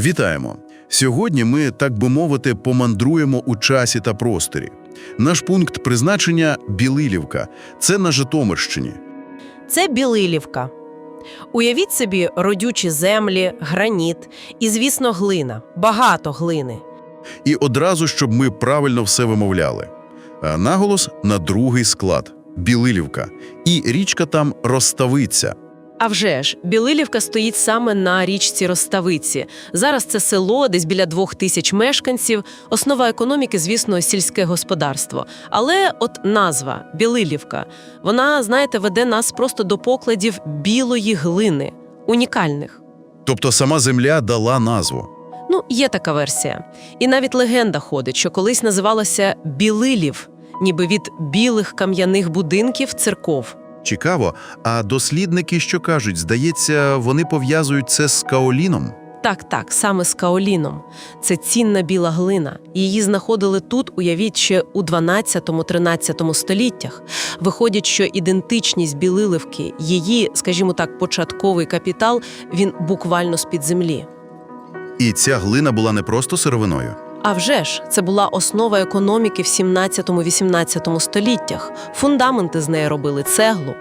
Вітаємо! Сьогодні ми, так би мовити, помандруємо у часі та просторі. Наш пункт призначення – Білилівка. Це на Житомирщині. Це Білилівка. Уявіть собі родючі землі, граніт і, звісно, глина. Багато глини. І одразу, щоб ми правильно все вимовляли. Наголос на другий склад – Білилівка. І річка там Роставиця. А вже ж, Білилівка стоїть саме на річці Роставиці. Зараз це село, десь біля двох тисяч мешканців. Основа економіки, звісно, сільське господарство. Але от назва Білилівка, вона, знаєте, веде нас просто до покладів білої глини, унікальних. Тобто сама земля дала назву. Ну, є така версія. І навіть легенда ходить, що колись називалася Білилів, ніби від білих кам'яних будинків церков. Цікаво, а дослідники що кажуть? Здається, вони пов'язують це з каоліном? Так, так, саме з каоліном. Це цінна біла глина. Її знаходили тут, уявіть, ще у 12-13 століттях. Виходить, що ідентичність білиливки, її, скажімо так, початковий капітал, він буквально з-під землі. І ця глина була не просто сировиною. А вже ж, це була основа економіки в 17-18 століттях. Фундаменти з неї робили цеглу.